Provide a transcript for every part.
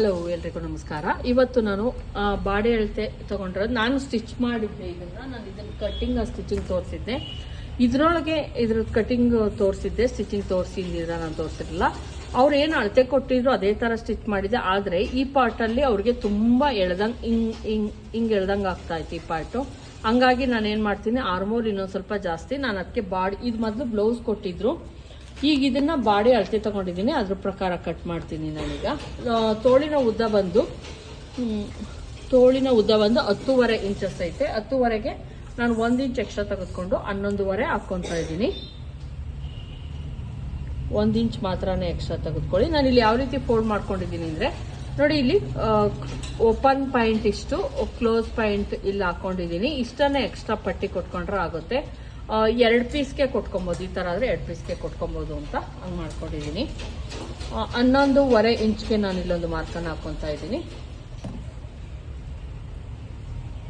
Hello ಎಲ್ರಿಗೂ ನಮಸ್ಕಾರ. ಇವತ್ತು ನಾನು ಬಾಡಿ ಅಳತೆ ತಗೊಂಡಿರೋದು. ನಾನು ಸ್ಟಿಚ್ ಮಾಡಿದ್ದೆ ಇದನ್ನ. ನಾನು ಇದನ್ನ ಕಟ್ಟಿಂಗ್ ಸ್ಟಿಚಿಂಗ್ ತೋರಿಸಿದ್ದೆ. ಇದ್ರೊಳಗೆ ಇದ್ರ ಕಟ್ಟಿಂಗ್ ತೋರಿಸಿದ್ದೆ. ಸ್ಟಿಚಿಂಗ್ ತೋರಿಸಿದ್ದೀರ ನಾನು ತೋರಿಸಿರಲಿಲ್ಲ ಅವ್ರು ಏನು ಅಳತೆ ಕೊಟ್ಟಿದ್ರು ಅದೇ ಥರ ಸ್ಟಿಚ್ ಮಾಡಿದ್ದೆ ಆದರೆ ಈ ಪಾರ್ಟಲ್ಲಿ ಅವ್ರಿಗೆ ತುಂಬ ಎಳ್ದಂಗೆ, ಹಿಂಗ್ ಹಿಂಗ್, ಹಿಂಗೆ ಎಳ್ದಂಗೆ ಆಗ್ತಾ ಇತ್ತು ಈ ಪಾರ್ಟು ಹಂಗಾಗಿ ನಾನು ಏನು ಮಾಡ್ತೀನಿ ಆರ್ಮೋಲ್ ಇನ್ನೊಂದು ಸ್ವಲ್ಪ ಜಾಸ್ತಿ. ನಾನು ಅದಕ್ಕೆ ಬಾಡಿ, ಇದು ಮೊದಲು ಬ್ಲೌಸ್ ಕೊಟ್ಟಿದ್ರು. ಈಗ ಇದನ್ನ ಬಾಡಿ ಅಳತೆ ತಗೊಂಡಿದ್ದೀನಿ. ಅದ್ರ ಪ್ರಕಾರ ಕಟ್ ಮಾಡ್ತೀನಿ ನಾನೀಗ. ತೋಳಿನ ಉದ್ದ ಬಂದು ತೋಳಿನ ಉದ್ದ ಬಂದು ಹತ್ತೂವರೆ ಇಂಚಸ್ ಐತೆ. ಹತ್ತೂವರೆಗೆ ನಾನು ಒಂದು ಇಂಚ್ ಎಕ್ಸ್ಟ್ರಾ ತೆಗೆದುಕೊಂಡು ಹನ್ನೊಂದುವರೆ ಹಾಕ್ಕೊತಾ ಇದ್ದೀನಿ. ಒಂದು ಇಂಚ್ ಮಾತ್ರನೇ ಎಕ್ಸ್ಟ್ರಾ ತೆಗೆದುಕೊಳ್ಳಿ. ನಾನು ಇಲ್ಲಿ ಯಾವ ರೀತಿ ಫೋಲ್ಡ್ ಮಾಡ್ಕೊಂಡಿದ್ದೀನಿ ಅಂದರೆ, ನೋಡಿ ಇಲ್ಲಿ ಓಪನ್ ಪಾಯಿಂಟ್ ಇಷ್ಟು ಕ್ಲೋಸ್ ಪಾಯಿಂಟ್ ಇಲ್ಲಿ ಹಾಕೊಂಡಿದ್ದೀನಿ. ಇಷ್ಟನ್ನೇ ಎಕ್ಸ್ಟ್ರಾ ಪಟ್ಟಿ ಕೊಟ್ಕೊಂಡ್ರೆ ಆಗುತ್ತೆ. ಎರಡು ಪೀಸ್ಗೆ ಕೊಟ್ಕೊಬೋದು. ಈ ಥರ ಆದರೆ ಎರಡು ಪೀಸ್ಗೆ ಕೊಟ್ಕೊಬೋದು ಅಂತ ಹಂಗೆ ಮಾಡ್ಕೊಂಡಿದ್ದೀನಿ. ಹನ್ನೊಂದುವರೆ ಇಂಚ್ಗೆ ನಾನು ಇಲ್ಲೊಂದು ಮಾರ್ಕನ್ನು ಹಾಕ್ಕೊತಾ ಇದ್ದೀನಿ.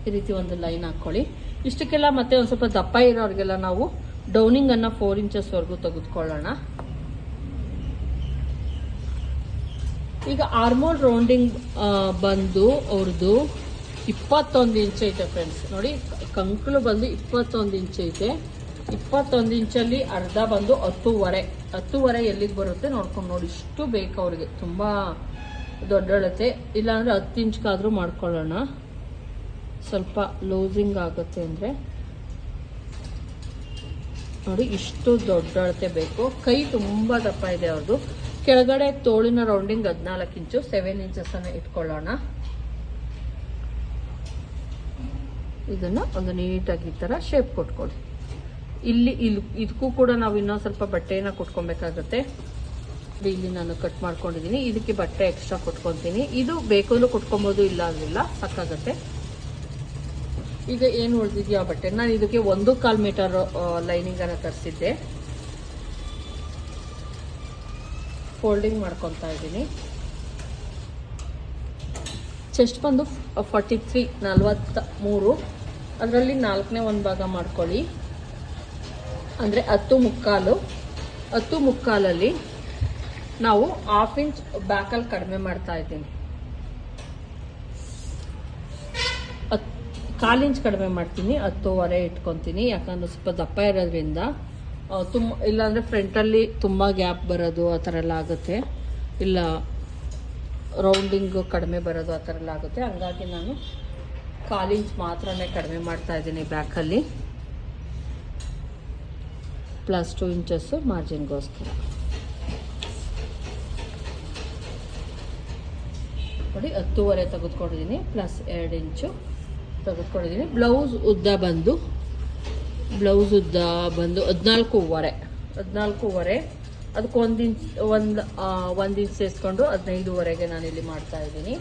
ಈ ರೀತಿ ಒಂದು ಲೈನ್ ಹಾಕ್ಕೊಳ್ಳಿ. ಇಷ್ಟಕ್ಕೆಲ್ಲ ಮತ್ತೆ ಒಂದು ಸ್ವಲ್ಪ ದಪ್ಪ ಇರೋರಿಗೆಲ್ಲ ನಾವು ಡೌನಿಂಗ್ ಅನ್ನ ಫೋರ್ ಇಂಚಸ್ವರೆಗೂ ತೆಗೆದುಕೊಳ್ಳೋಣ. ಈಗ ಆರ್ಮೋಲ್ ರೌಂಡಿಂಗ್ ಬಂದು ಅವ್ರದ್ದು ಇಪ್ಪತ್ತೊಂದು ಇಂಚ್ ಐತೆ ಫ್ರೆಂಡ್ಸ್ ನೋಡಿ ಕಂಕಳು ಬಂದು ಇಪ್ಪತ್ತೊಂದು ಇಂಚ್ ಐತೆ. ಇಪ್ಪತ್ತೊಂದು ಇಂಚಲ್ಲಿ ಅರ್ಧ ಬಂದು ಹತ್ತುವರೆ. ಹತ್ತೂವರೆ ಎಲ್ಲಿಗೆ ಬರುತ್ತೆ ನೋಡ್ಕೊಂಡು ನೋಡಿ. ಇಷ್ಟು ಬೇಕು ಅವ್ರಿಗೆ. ತುಂಬ ದೊಡ್ಡಳತೆ. ಇಲ್ಲಾಂದರೆ ಹತ್ತು ಇಂಚ್ಗಾದರೂ ಮಾಡ್ಕೊಳ್ಳೋಣ. ಸ್ವಲ್ಪ ಲೂಸಿಂಗ್ ಆಗುತ್ತೆ ಅಂದರೆ. ನೋಡಿ, ಇಷ್ಟು ದೊಡ್ಡಳತೆ ಬೇಕು. ಕೈ ತುಂಬ ದಪ್ಪ ಇದೆ ಅವ್ರದ್ದು ಕೆಳಗಡೆ ತೋಳಿನ ರೌಂಡಿಂಗ್ ಹದಿನಾಲ್ಕು ಇಂಚು ಸೆವೆನ್ ಇಂಚಸ್ ಅನ್ನ ಇಟ್ಕೊಳ್ಳೋಣ. ಇದನ್ನ ಒಂದು ನೀಟಾಗಿ ಈ ಥರ ಶೇಪ್ ಕೊಟ್ಕೊಳ್ಳಿ. ಇಲ್ಲಿ ಇಲ್ಲಿ ಇದಕ್ಕೂ ಕೂಡ ನಾವು ಇನ್ನೊಂದು ಸ್ವಲ್ಪ ಬಟ್ಟೆನ ಕೊಟ್ಕೊಬೇಕಾಗತ್ತೆ. ಇಲ್ಲಿ ನಾನು ಕಟ್ ಮಾಡ್ಕೊಂಡಿದ್ದೀನಿ ಇದಕ್ಕೆ ಬಟ್ಟೆ ಎಕ್ಸ್ಟ್ರಾ ಕೊಟ್ಕೊತೀನಿ ಇದು ಬೇಕಲ್ಲೂ ಕೊಟ್ಕೊಬೋದು, ಇಲ್ಲ ಅಂದಿಲ್ಲ, ಸಾಕಾಗತ್ತೆ. ಈಗ ಏನು ಉಳಿದಿದೆಯಾ ಬಟ್ಟೆ ನಾನು ಇದಕ್ಕೆ ಒಂದು ಕಾಲ್ ಮೀಟರ್ ಲೈನಿಂಗ್ ಅನ್ನ ತರಿಸಿದ್ದೆ. ಫೋಲ್ಡಿಂಗ್ ಮಾಡ್ಕೊತಾ ಇದ್ದೀನಿ ಚೆಸ್ಟ್ ಬಂದು ಫಾರ್ಟಿ ತ್ರೀ ನಲ್ವತ್ತ ಮೂರು ಅದರಲ್ಲಿ ನಾಲ್ಕನೇ ಒಂದು ಭಾಗ ಮಾಡ್ಕೊಳ್ಳಿ. ಅಂದರೆ ಹತ್ತು ಮುಕ್ಕಾಲು. ಹತ್ತು ಮುಕ್ಕಾಲಲ್ಲಿ ನಾವು ಹಾಫ್ ಇಂಚ್ ಬ್ಯಾಕಲ್ಲಿ ಕಡಿಮೆ ಮಾಡ್ತಾ ಇದ್ದೀನಿ. ಕಾಲು ಇಂಚ್ ಕಡಿಮೆ ಮಾಡ್ತೀನಿ. ಹತ್ತುವರೆ ಇಟ್ಕೊತೀನಿ. ಯಾಕಂದ್ರೆ ಸ್ವಲ್ಪ ದಪ್ಪ ಇರೋದ್ರಿಂದ ತುಂಬ ಇಲ್ಲಾಂದರೆ ಫ್ರಂಟಲ್ಲಿ ತುಂಬ ಗ್ಯಾಪ್ ಬರೋದು ಆ ಥರ ಎಲ್ಲ ಆಗುತ್ತೆ. ಇಲ್ಲ ರೌಂಡಿಂಗ್ ಕಡಿಮೆ ಬರೋದು ಆ ಥರ ಎಲ್ಲ ಆಗುತ್ತೆ. ಹಂಗಾಗಿ ನಾನು ಕಾಲು ಇಂಚ್ ಮಾತ್ರನೇ ಕಡಿಮೆ ಮಾಡ್ತಾ ಇದ್ದೀನಿ ಬ್ಯಾಕಲ್ಲಿ ಪ್ಲಸ್ ಟು ಇಂಚಸ್ಸು ಮಾರ್ಜಿನ್ಗೋಸ್ಕರ ನೋಡಿ ಹತ್ತೂವರೆ ತೆಗೆದುಕೊಂಡಿದ್ದೀನಿ ಪ್ಲಸ್ ಎರಡು ಇಂಚು ತೆಗೆದುಕೊಂಡಿದ್ದೀನಿ. ಬ್ಲೌಸ್ ಉದ್ದ ಬಂದು ಬ್ಲೌಸ್ ಉದ್ದ ಬಂದು ಹದಿನಾಲ್ಕೂವರೆ ಹದಿನಾಲ್ಕೂವರೆ. ಅದಕ್ಕೆ ಒಂದು ಇಂಚ್, ಒಂದು ಒಂದು ಇಂಚ್ ಸೇರಿಸ್ಕೊಂಡು ಹದಿನೈದುವರೆಗೆ ಇಲ್ಲಿ ಮಾಡ್ತಾ ಇದ್ದೀನಿ.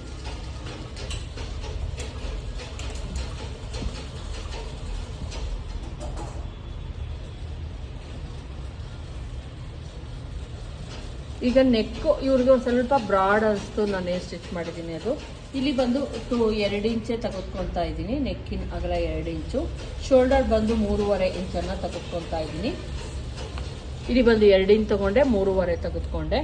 ಈಗ ನೆಕ್ಕು ಇವ್ರಿಗೆ ಒಂದು ಸ್ವಲ್ಪ ಬ್ರಾಡ್ ಅನಿಸ್ತು ನಾನು ಏನು ಸ್ಟಿಚ್ ಮಾಡಿದ್ದೀನಿ ಅದು. ಇಲ್ಲಿ ಬಂದು ಟು, ಎರಡು ಇಂಚೆ ತೆಗೆದುಕೊಳ್ತಾ ಇದ್ದೀನಿ ನೆಕ್ಕಿನ ಅಗಲ ಎರಡು ಇಂಚು. ಶೋಲ್ಡರ್ ಬಂದು ಮೂರುವರೆ ಇಂಚನ್ನು ತೆಗೆದುಕೊಳ್ತಾ ಇದ್ದೀನಿ. ಇಲ್ಲಿ ಬಂದು ಎರಡಿನ ತಗೊಂಡೆ, ಮೂರುವರೆ ತೆಗೆದುಕೊಂಡೆ.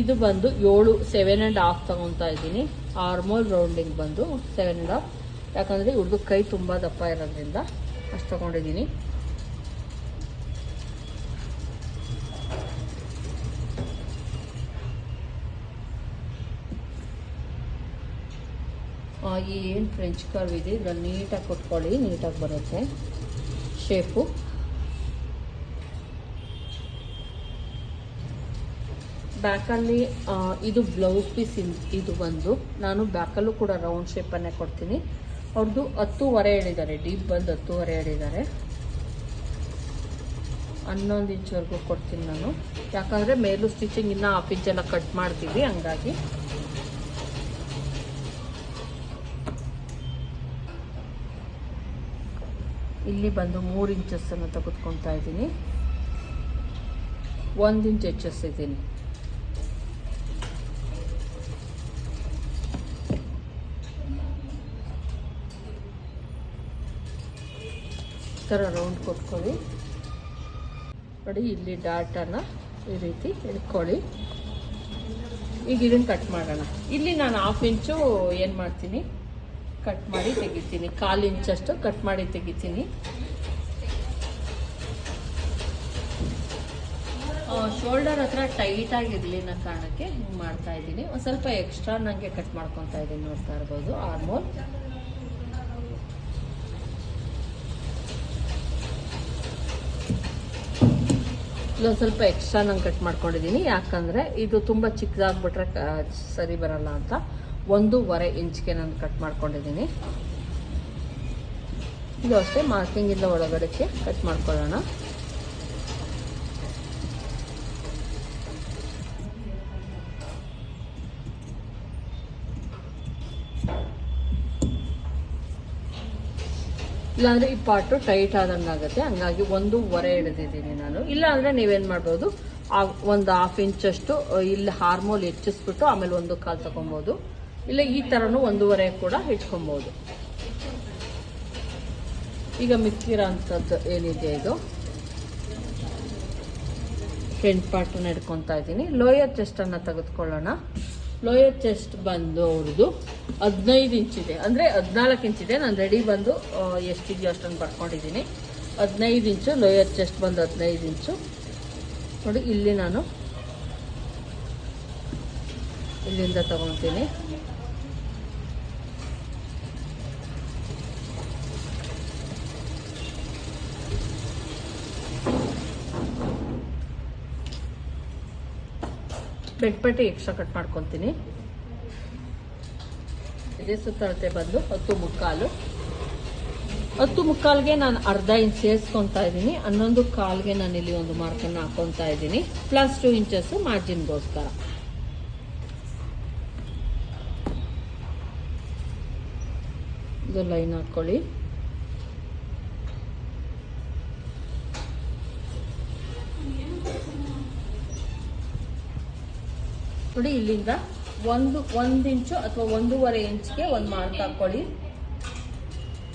ಇದು ಬಂದು ಏಳು ಸೆವೆನ್ ಆ್ಯಂಡ್ ಹಾಫ್ ತಗೊತಾ ಇದ್ದೀನಿ. ಆರ್ಮೋಲ್ ರೌಂಡಿಂಗ್ ಬಂದು ಸೆವೆನ್ ಆ್ಯಂಡ್ ಹಾಫ್ ಯಾಕಂದರೆ ಹುಡುಗ ಕೈ ತುಂಬ ದಪ್ಪ ಇರೋದ್ರಿಂದ ಅಷ್ಟು ತಗೊಂಡಿದ್ದೀನಿ. ಏನು ಫ್ರೆಂಚ್ ಕರ್ವ್ ಇದೆ, ಇದರಲ್ಲಿ ನೀಟಾಗಿ ಕೊಟ್ಕೊಳ್ಳಿ, ನೀಟಾಗಿ ಬರುತ್ತೆ. ಶೇಪು ಬ್ಯಾಕಲ್ಲಿ ಇದು ಬ್ಲೌಸ್ ಪೀಸ್ ಇದು ಬಂದು ನಾನು ಬ್ಯಾಕಲ್ಲೂ ಕೂಡ ರೌಂಡ್ ಶೇಪನ್ನೇ ಕೊಡ್ತೀನಿ. ಅವ್ರದ್ದು ಹತ್ತೂವರೆ ಹೇಳಿದ್ದಾರೆ ಡೀಪ್ ಬಂದು ಹತ್ತೂವರೆ ಹೇಳಿದ್ದಾರೆ. ಹನ್ನೊಂದು ಇಂಚ್ವರೆಗೂ ಕೊಡ್ತೀನಿ ನಾನು. ಯಾಕಂದರೆ ಮೇಲೂ ಸ್ಟಿಚಿಂಗ್ ಇನ್ನೂ ಹಾಫ್ ಇಂಚೆಲ್ಲ ಕಟ್ ಮಾಡ್ತೀವಿ, ಹಂಗಾಗಿ. ಇಲ್ಲಿ ಬಂದು ಮೂರು ಇಂಚಸ್ಸನ್ನು ತೆಗೆದುಕೊತಾ ಇದ್ದೀನಿ. ಒಂದು ಇಂಚ್ ಹೆಚ್ಚಿಸಿದ್ದೀನಿ ಥರ ರೌಂಡ್ ಕೊಟ್ಕೊಳ್ಳಿ. ನೋಡಿ, ಇಲ್ಲಿ ಡಾಟನ್ನು ಈ ರೀತಿ ಇಟ್ಕೊಳ್ಳಿ. ಈಗ ಇದನ್ನು ಕಟ್ ಮಾಡೋಣ. ಇಲ್ಲಿ ನಾನು ಹಾಫ್ ಇಂಚು ಏನು ಮಾಡ್ತೀನಿ? ಕಟ್ ಮಾಡಿ ತೆಗಿತೀನಿ. ಕಾಲು ಇಂಚಷ್ಟು ಕಟ್ ಮಾಡಿ ತೆಗಿತೀನಿ. ಶೋಲ್ಡರ್ ಹತ್ರ ಟೈಟ್ ಆಗಿರಲಿ ಅನ್ನೋ ಕಾರಣಕ್ಕೆ ಹಿಂಗೆ ಮಾಡ್ತಾ ಇದ್ದೀನಿ. ಒಂದು ಸ್ವಲ್ಪ ಎಕ್ಸ್ಟ್ರಾ ನನಗೆ ಕಟ್ ಮಾಡ್ಕೊತಾ ಇದ್ದೀನಿ ನೋಡ್ತಾ ಇರ್ಬೋದು ಆರ್ಮೋಲ್ ಇಲ್ಲೊಂದು ಸ್ವಲ್ಪ ಎಕ್ಸ್ಟ್ರಾ ನಾನು ಕಟ್ ಮಾಡ್ಕೊಂಡಿದ್ದೀನಿ ಯಾಕಂದರೆ ಇದು ತುಂಬ ಚಿಕ್ಕದಾಗ್ಬಿಟ್ರೆ ಸರಿ ಬರಲ್ಲ ಅಂತ ಒಂದೂವರೆ ಇಂಚ್ಗೆ ನಾನು ಕಟ್ ಮಾಡ್ಕೊಂಡಿದ್ದೀನಿ ಇದು ಅಷ್ಟೇ ಮಾರ್ಕಿಂಗಿಂದ ಒಳಗಡೆಗೆ ಕಟ್ ಮಾಡ್ಕೊಳ್ಳೋಣ. ಇಲ್ಲಾಂದರೆ ಈ ಪಾಟು ಟೈಟ್ ಆದಂಗೆ ಆಗುತ್ತೆ. ಹಂಗಾಗಿ ಒಂದೂವರೆ ಹಿಡಿದಿದ್ದೀನಿ ನಾನು. ಇಲ್ಲಾಂದರೆ ನೀವೇನು ಮಾಡ್ಬೋದು, ಆ ಒಂದು ಹಾಫ್ ಇಂಚಷ್ಟು ಇಲ್ಲಿ ಹಾರ್ಮೋಲ್ ಹೆಚ್ಚಿಸ್ಬಿಟ್ಟು ಆಮೇಲೆ ಒಂದು ಕಾಲು ತಗೊಬೋದು ಇಲ್ಲ ಈ ಥರನೂ ಒಂದೂವರೆ ಕೂಡ ಇಟ್ಕೊಬೋದು. ಈಗ ಮಿಕ್ಕಿರೋ ಅಂಥದ್ದು ಏನಿದೆ ಇದು? ಫ್ರಂಟ್ ಪಾರ್ಟನ್ನು ಹಿಡ್ಕೊತಾ ಇದ್ದೀನಿ. ಲೋಯರ್ ಚೆಸ್ಟನ್ನು ತೆಗೆದುಕೊಳ್ಳೋಣ. ಲೋಯರ್ ಚೆಸ್ಟ್ ಬಂದು ಅವ್ರದ್ದು ಹದಿನೈದು ಇಂಚಿದೆ ಅಂದರೆ ಹದಿನಾಲ್ಕು ಇಂಚಿದೆ ನಾನು ರೆಡಿ ಬಂದು ಎಷ್ಟಿದೆಯೋ ಅಷ್ಟನ್ನು ಬರ್ಕೊಂಡಿದ್ದೀನಿ ಹದಿನೈದು ಇಂಚು ಲೋಯರ್ ಚೆಸ್ಟ್ ಬಂದು ಹದಿನೈದು ಇಂಚು ನೋಡಿ, ಇಲ್ಲಿ ನಾನು ಇಲ್ಲಿಂದ ತಗೊತೀನಿ. ಬೆಟ್ಪಟ್ಟಿ ಎಕ್ಸ್ಟ್ರಾ ಕಟ್ ಮಾಡ್ಕೊತೀನಿ. ಇದೇ ಸುತ್ತಳತೆ ಬಂದು ಹತ್ತು ಮುಕ್ಕಾಲು. ಹತ್ತು ಮುಕ್ಕಾಲ್ಗೆ ನಾನು ಅರ್ಧ ಇಂಚ್ ಸೇರಿಸ್ಕೊತಾ ಇದ್ದೀನಿ. ಹನ್ನೊಂದು ಕಾಲ್ಗೆ ನಾನು ಇಲ್ಲಿ ಒಂದು ಮಾರ್ಕನ್ನು ಹಾಕೊತಾ ಇದ್ದೀನಿ. ಪ್ಲಸ್ ಟೂ ಇಂಚಸ್ ಮಾರ್ಜಿನ್ಗೋಸ್ಕರ ಇದು ಲೈನ್ ಹಾಕ್ಕೊಳ್ಳಿ. ನೋಡಿ, ಇಲ್ಲಿಂದ ಒಂದು ಒಂದು ಇಂಚು ಅಥವಾ ಒಂದೂವರೆ ಇಂಚ್ಗೆ ಒಂದು ಮಾರ್ಕ್ ಹಾಕ್ಕೊಳ್ಳಿ.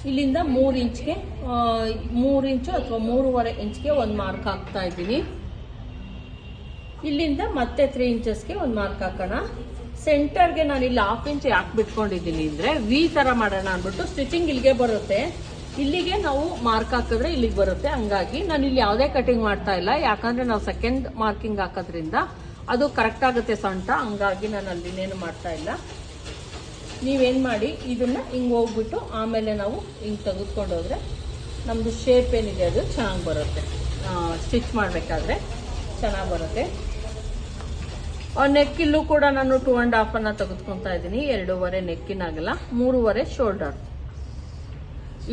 ಇಲ್ಲಿಂದ ಮೂರು ಇಂಚ್ಗೆ ಮೂರು ಇಂಚು ಅಥವಾ ಮೂರುವರೆ ಇಂಚ್ಗೆ ಒಂದು ಮಾರ್ಕ್ ಹಾಕ್ತಾ ಇದ್ದೀನಿ. ಇಲ್ಲಿಂದ ಮತ್ತೆ ತ್ರೀ ಇಂಚಸ್ಗೆ ಒಂದು ಮಾರ್ಕ್ ಹಾಕೋಣ. ಸೆಂಟರ್ಗೆ ನಾನು ಇಲ್ಲಿ ಹಾಫ್ ಇಂಚ್ ಯಾಕೆ ಬಿಟ್ಕೊಂಡಿದ್ದೀನಿ ಅಂದರೆ ವಿ ಥರ ಮಾಡೋಣ ಅಂದ್ಬಿಟ್ಟು ಸ್ಟಿಚಿಂಗ್ ಇಲ್ಲಿಗೆ ಬರುತ್ತೆ. ಇಲ್ಲಿಗೆ ನಾವು ಮಾರ್ಕ್ ಹಾಕಿದ್ರೆ ಇಲ್ಲಿಗೆ ಬರುತ್ತೆ. ಹಂಗಾಗಿ ನಾನು ಇಲ್ಲಿ ಯಾವುದೇ ಕಟಿಂಗ್ ಮಾಡ್ತಾ ಇಲ್ಲ. ಯಾಕಂದರೆ ನಾವು ಸೆಕೆಂಡ್ ಮಾರ್ಕಿಂಗ್ ಹಾಕೋದ್ರಿಂದ ಅದು ಕರೆಕ್ಟ್ ಆಗುತ್ತೆ ಸೊಂಟ, ಹಂಗಾಗಿ ನಾನು ಅಲ್ಲಿ ಇನ್ನೇನು ಮಾಡ್ತಾ ಇಲ್ಲ. ನೀವೇನು ಮಾಡಿ, ಇದನ್ನ ಹಿಂಗೆ ಹೋಗ್ಬಿಟ್ಟು ಆಮೇಲೆ ನಾವು ಹಿಂಗೆ ತೆಗೆದುಕೊಂಡು ನಮ್ಮದು ಶೇಪ್ ಏನಿದೆ ಅದು ಚೆನ್ನಾಗಿ ಬರುತ್ತೆ. ಸ್ಟಿಚ್ ಮಾಡಬೇಕಾದ್ರೆ ಚೆನ್ನಾಗಿ ಬರುತ್ತೆ. ನೆಕ್ಕಿಲ್ಲೂ ಕೂಡ ನಾನು ಟೂ ಆ್ಯಂಡ್ ಹಾಫನ್ನು ತೆಗೆದುಕೊತಾ ಇದ್ದೀನಿ ಎರಡೂವರೆ ನೆಕ್ಕಿನಾಗಲ್ಲ ಮೂರುವರೆ ಶೋಲ್ಡರ್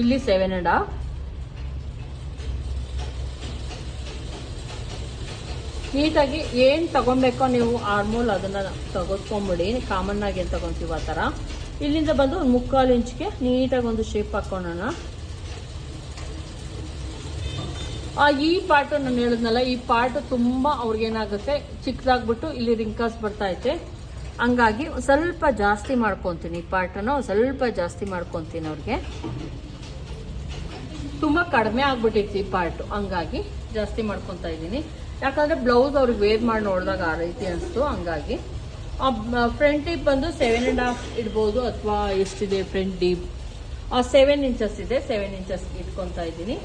ಇಲ್ಲಿ ಸೆವೆನ್ ಆ್ಯಂಡ್ ಹಾಫ್ ನೀಟಾಗಿ ಏನು ತಗೊಬೇಕು ನೀವು ಆರ್ಮೋಲ್ ಅದನ್ನು ತೆಗೆದ್ಕೊಂಬಿಡಿ ಕಾಮನ್ ಆಗಿ ಏನು ತಗೊತೀವಿ ಆ ಥರ. ಇಲ್ಲಿಂದ ಬಂದು ಒಂದು ಮುಕ್ಕಾಲು ಇಂಚ್ಗೆ ನೀಟಾಗಿ ಒಂದು ಶೇಪ್ ಹಾಕ್ಕೊಳ್ಳೋಣ ಈ ಪಾರ್ಟ್ ನಾನು ಹೇಳಿದ್ನಲ್ಲ, ಈ ಪಾರ್ಟ್ ತುಂಬ ಅವ್ರಿಗೇನಾಗುತ್ತೆ, ಚಿಕ್ಕದಾಗ್ಬಿಟ್ಟು ಇಲ್ಲಿ ರಿಂಕಾಸ್ ಬರ್ತಾ ಐತೆ ಹಂಗಾಗಿ ಸ್ವಲ್ಪ ಜಾಸ್ತಿ ಮಾಡ್ಕೊತೀನಿ ಈ ಪಾರ್ಟನ್ನು ಸ್ವಲ್ಪ ಜಾಸ್ತಿ ಮಾಡ್ಕೊತೀನಿ ಅವ್ರಿಗೆ. ತುಂಬ ಕಡಿಮೆ ಆಗ್ಬಿಟ್ಟಿತ್ತು ಈ ಪಾರ್ಟ್ ಹಂಗಾಗಿ ಜಾಸ್ತಿ ಮಾಡ್ಕೊತಾ ಇದ್ದೀನಿ. ಯಾಕಂದ್ರೆ ಬ್ಲೌಸ್ ಅವ್ರಿಗೆ ವೇರ್ ಮಾಡಿ ನೋಡಿದಾಗ ಆ ರೀತಿ ಅನಿಸ್ತು, ಹಂಗಾಗಿ. ಫ್ರಂಟ್ ಡೀಪ್ ಬಂದು ಸೆವೆನ್ ಆ್ಯಂಡ್ ಹಾಫ್ ಇಡ್ಬೋದು ಅಥವಾ ಎಷ್ಟಿದೆ ಫ್ರಂಟ್ ಡೀಪ್ ಸೆವೆನ್ ಇಂಚಸ್ ಇದೆ ಸೆವೆನ್ ಇಂಚಸ್ ಇಟ್ಕೊತಾ ಇದ್ದೀನಿ.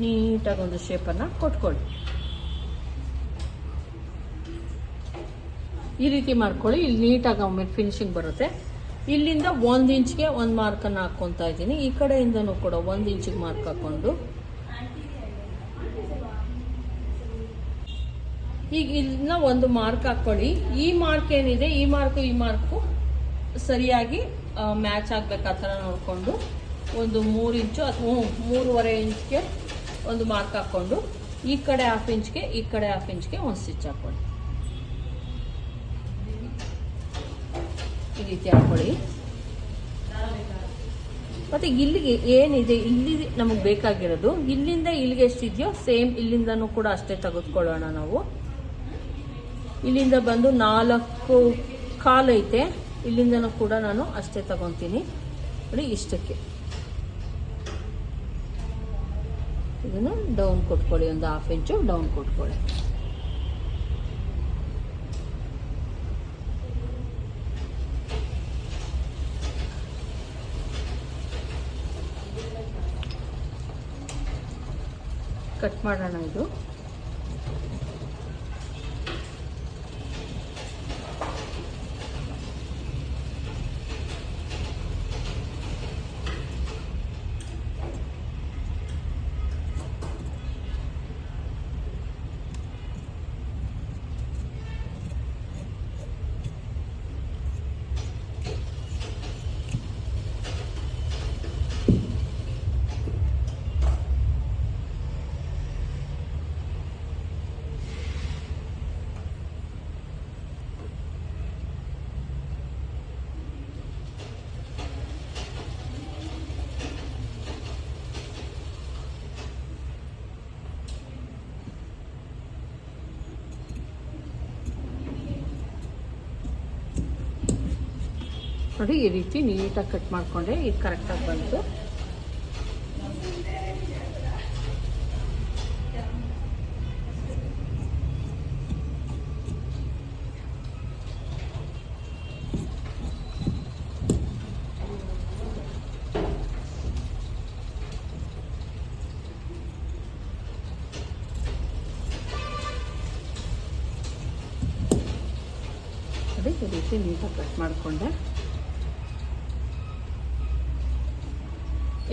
ನೀಟಾಗಿ ಒಂದು ಶೇಪನ್ನು ಕೊಟ್ಕೊಳ್ಳಿ. ಈ ರೀತಿ ಮಾಡ್ಕೊಳ್ಳಿ, ಇಲ್ಲಿ ನೀಟಾಗಿ ಒಮ್ಮೆ ಫಿನಿಶಿಂಗ್ ಬರುತ್ತೆ. ಇಲ್ಲಿಂದ ಒಂದು ಇಂಚ್ಗೆ ಒಂದು ಮಾರ್ಕನ್ನು ಹಾಕ್ಕೊತಾ ಇದ್ದೀನಿ. ಈ ಕಡೆಯಿಂದನೂ ಕೂಡ ಒಂದು ಇಂಚಿಗೆ ಮಾರ್ಕ್ ಹಾಕ್ಕೊಂಡು ಈಗ ಇಲ್ಲಿನ ಒಂದು ಮಾರ್ಕ್ ಹಾಕ್ಕೊಳ್ಳಿ ಈ ಮಾರ್ಕ್ ಏನಿದೆ? ಈ ಮಾರ್ಕು ಈ ಮಾರ್ಕು ಸರಿಯಾಗಿ ಮ್ಯಾಚ್ ಆಗ್ಬೇಕು ಆ ಥರ ನೋಡಿಕೊಂಡು ಒಂದು ಮೂರು ಇಂಚು ಅಥವಾ ಮೂರುವರೆ ಇಂಚ್ಗೆ ಒಂದು ಮಾರ್ಕ್ ಹಾಕ್ಕೊಂಡು ಈ ಕಡೆ ಹಾಫ್ ಇಂಚ್ಗೆ, ಈ ಕಡೆ ಹಾಫ್ ಇಂಚ್ಗೆ ಒಂದು ಸ್ಟಿಚ್ ಹಾಕ್ಕೊಳ್ಳಿ ರೀತಿ ಹಾಕೊಳ್ಳಿ ಮತ್ತೆ ಇಲ್ಲಿಗೆ ಏನಿದೆ? ಇಲ್ಲಿ ನಮಗೆ ಬೇಕಾಗಿರೋದು, ಇಲ್ಲಿಂದ ಇಲ್ಲಿಗೆ ಎಷ್ಟಿದೆಯೋ ಸೇಮ್ ಇಲ್ಲಿಂದನೂ ಕೂಡ ಅಷ್ಟೇ ತೆಗೆದುಕೊಳ್ಳೋಣ ನಾವು. ಇಲ್ಲಿಂದ ಬಂದು ನಾಲ್ಕು ಕಾಲು ಐತೆ, ಇಲ್ಲಿಂದನೂ ಕೂಡ ನಾನು ಅಷ್ಟೇ ತಗೊತೀನಿ. ನೋಡಿ, ಇಷ್ಟಕ್ಕೆ. ಇದನ್ನು ಡೌನ್ ಕೊಟ್ಕೊಳ್ಳಿ, ಒಂದು ಹಾಫ್ ಇಂಚು ಡೌನ್ ಕೊಟ್ಕೊಳ್ಳಿ. ಕಟ್ ಮಾಡೋಣ ಇದು. ನೋಡಿ ಈ ರೀತಿ ನೀಟಾಗಿ ಕಟ್ ಮಾಡಿಕೊಂಡೆ. ಇದು ಕರೆಕ್ಟಾಗಿ ಬಂತು. ಈ ರೀತಿ ನೀಟಾಗಿ ಕಟ್ ಮಾಡಿಕೊಂಡೆ.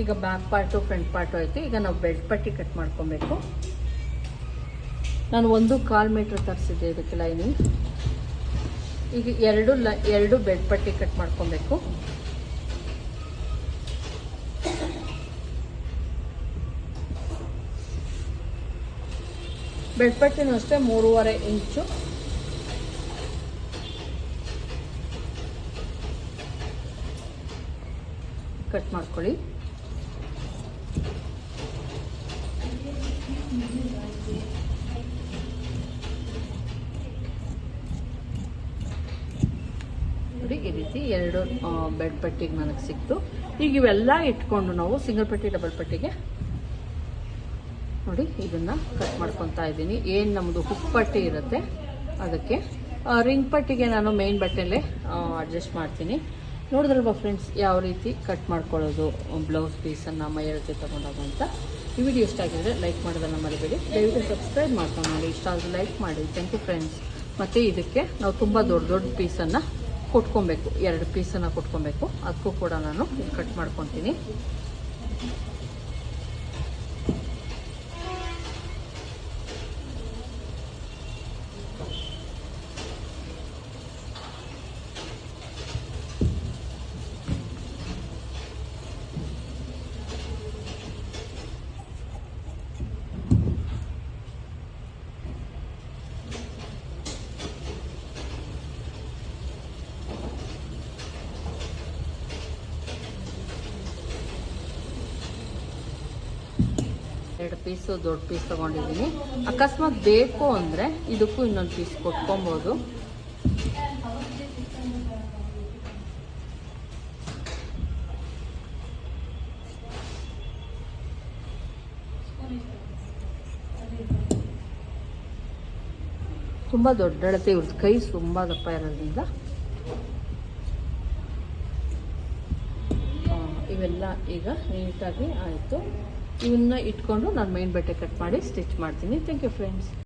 ಈಗ ಬ್ಯಾಕ್ ಪಾರ್ಟು ಫ್ರಂಟ್ ಪಾರ್ಟು ಆಯಿತು ಈಗ ನಾವು ಬೆಲ್ಟ್ ಪಟ್ಟಿ ಕಟ್ ಮಾಡ್ಕೊಬೇಕು. ನಾನು ಒಂದು ಕಾಲು ಮೀಟ್ರ್ ತರಿಸಿದ್ದೆ ಇದಕ್ಕೆ ಲೈನಿಂಗ್ ಈಗ ಎರಡು ಲ ಎರಡು ಬೆಲ್ಟ್ ಪಟ್ಟಿ ಕಟ್ ಮಾಡ್ಕೊಬೇಕು. ಬೆಡ್ ಪಟ್ಟಿನೂ ಅಷ್ಟೇ ಮೂರುವರೆ ಇಂಚು. ಕಟ್ ಮಾಡ್ಕೊಳ್ಳಿ. ಈ ರೀತಿ ಎರಡು ಬೆಡ್ ಪಟ್ಟಿಗೆ ನನಗೆ ಸಿಕ್ತು. ಈಗ ಇವೆಲ್ಲ ಇಟ್ಕೊಂಡು ನಾವು ಸಿಂಗಲ್ ಪಟ್ಟಿ ಡಬಲ್ ಪಟ್ಟಿಗೆ ನೋಡಿ ಇದನ್ನ ಕಟ್ ಮಾಡ್ಕೊತಾ ಇದ್ದೀನಿ. ಏನು ನಮ್ಮದು ಹುಕ್ ಪಟ್ಟಿ ಇರುತ್ತೆ ಅದಕ್ಕೆ ರಿಂಗ್ ಪಟ್ಟಿಗೆ ನಾನು ಮೇನ್ ಬಟ್ಟೆಲ್ಲೇ ಅಡ್ಜಸ್ಟ್ ಮಾಡ್ತೀನಿ. ನೋಡಿದ್ರಲ್ವ ಫ್ರೆಂಡ್ಸ್ ಯಾವ ರೀತಿ ಕಟ್ ಮಾಡ್ಕೊಳ್ಳೋದು ಬ್ಲೌಸ್ ಪೀಸನ್ನು ಮೈಯರ ಜೊತೆ ತಗೊಂಡಾಗ ಅಂತ. ಈ ವಿಡಿಯೋ ಇಷ್ಟ ಆಗಿದ್ರೆ ಲೈಕ್ ಮಾಡೋದನ್ನು ಮರಿಬೇಡಿ. ದಯವಿಟ್ಟು ಸಬ್ಸ್ಕ್ರೈಬ್ ಮಾಡ್ಕೊಂಡು ಇಷ್ಟ ಆದರೆ ಲೈಕ್ ಮಾಡಿ. ಥ್ಯಾಂಕ್ ಯು ಫ್ರೆಂಡ್ಸ್ ಮತ್ತು ಇದಕ್ಕೆ ನಾವು ತುಂಬ ದೊಡ್ಡ ದೊಡ್ಡ ಪೀಸನ್ನು ಕೊಟ್ಕೊಬೇಕು ಎರಡು ಪೀಸನ್ನು ಕೊಟ್ಕೊಬೇಕು. ಅದಕ್ಕೂ ಕೂಡ ನಾನು ಕಟ್ ಮಾಡ್ಕೊತೀನಿ. ಪೀಸು ದೊಡ್ಡ ಪೀಸ್ ತೊಗೊಂಡಿದ್ದೀನಿ. ಅಕಸ್ಮಾತ್ ಬೇಕು ಅಂದರೆ ಇದಕ್ಕೂ ಇನ್ನೊಂದು ಪೀಸ್ ಕೊಟ್ಕೊಬೋದು. ತುಂಬ ದೊಡ್ಡ ಅಳತೆ ಇವ್ರದ್ದು ಕೈ ತುಂಬ ದಪ್ಪ ಇರೋದ್ರಿಂದ. ಇವೆಲ್ಲ ಈಗ ನೀಟಾಗಿ ಆಯಿತು. ಇವನ್ನ ಇಟ್ಕೊಂಡು ನಾನು ಮೈನ್ ಬಟ್ಟೆ ಕಟ್ ಮಾಡಿ ಸ್ಟಿಚ್ ಮಾಡ್ತೀನಿ. Thank you friends